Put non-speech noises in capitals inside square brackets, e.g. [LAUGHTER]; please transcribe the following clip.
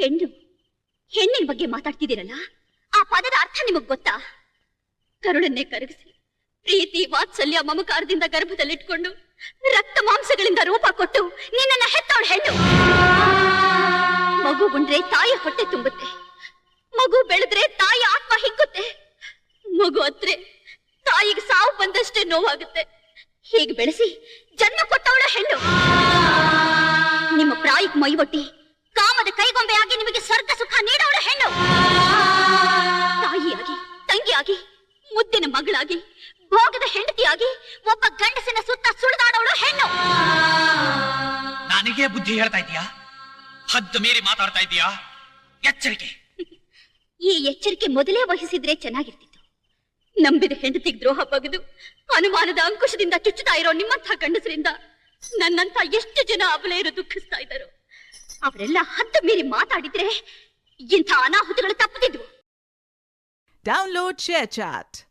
ಹೆಣ್ಣು. ಹೆಣ್ಣಿನ ಬಗ್ಗೆ ಮಾತಾಡ್ತಿದ್ದೀರಲ್ಲ? ಆ ಪದದ ಅರ್ಥ ನಿಮಗ್ ಗೊತ್ತಾ? ಕರುಳನ್ನೇ ಕರಗಿಸಿ, ಪ್ರೀತಿ, ವಾತ್ಸಲ್ಯ, ಮಮಕಾರದಿಂದ ಗರ್ಭದಲ್ಲಿಟ್ಕೊಂಡು, ರಕ್ತ ಮಾಂಸಗಳಿಂದ ರೂಪ ಕೊಟ್ಟು ನಿನ್ನನ್ನ ಹೆತ್ತವಳ ಹೆಣ್ಣು. ಮಗು ಉಂಡ್ರೆ ತಾಯಿ ಹೊಟ್ಟೆ ತುಂಬುತ್ತೆ. ಮಗು ಬೆಳೆದ್ರೆ ತಾಯಿ ಆತ್ಮ ಹಿಗ್ಗುತ್ತೆ. ಮಗು ಅತ್ರೆ ತಾಯಿಗೆ ಸಾವು ಬಂದಷ್ಟೇ ನೋವಾಗುತ್ತೆ. ಹೀಗೆ ಬೆಳೆಸಿ ಜನ್ಮ ಕೊಟ್ಟವಳ ಹೆಣ್ಣು. ನಿಮ್ಮ ಪ್ರಾಯಕ್ ಮೈವೊಟ್ಟಿ ತಂಗಿಯಾಗಿ ಮುದ್ದಿನ ಮಗಳಾಗಿ ಭೋಗದ ಹೆಂಡತಿಯಾಗಿ ಒಬ್ಬ ಗಂಡಸಿನ ಸುತ್ತ ಸುಳಿದಾಡವಳು ಹೆಣ್ಣು. ನನಗೆ ಬುದ್ಧಿ ಹೇಳ್ತಾ ಇದೀಯಾ ಹದ್ದು ಮೀರಿ ಮಾತಾಡ್ತಾ ಇದೀಯಾ ಎಚ್ಚರಿಕೆ. [LAUGHS] ಈ ಎಚ್ಚರಿಕೆ ಮೊದಲೇ ವಹಿಸಿದ್ರೆ ಚೆನ್ನಾಗಿರ್ತಿತ್ತು. ನಂಬಿದ ಹೆಂಡತಿಗೆ ದ್ರೋಹ ಬಗೆದು ಅನುಮಾನದ ಅಂಕುಶದಿಂದ ಚುಚ್ಚುತ್ತಾ ಇರೋ ನಿಮ್ಮಂಥ ಗಂಡಸರಿಂದ ನನ್ನಂತ ಎಷ್ಟು ಜನ ಅಬಲೆಯರು ದುಃಖಿಸ್ತಾ ಇದ್ದರು. ಅವರೆಲ್ಲ ಹದ್ದು ಮೀರಿ ಮಾತಾಡಿದ್ರೆ ಇಂಥ ಅನಾಹುತಗಳು ತಪ್ಪದಿದ್ವು. Download ShareChat.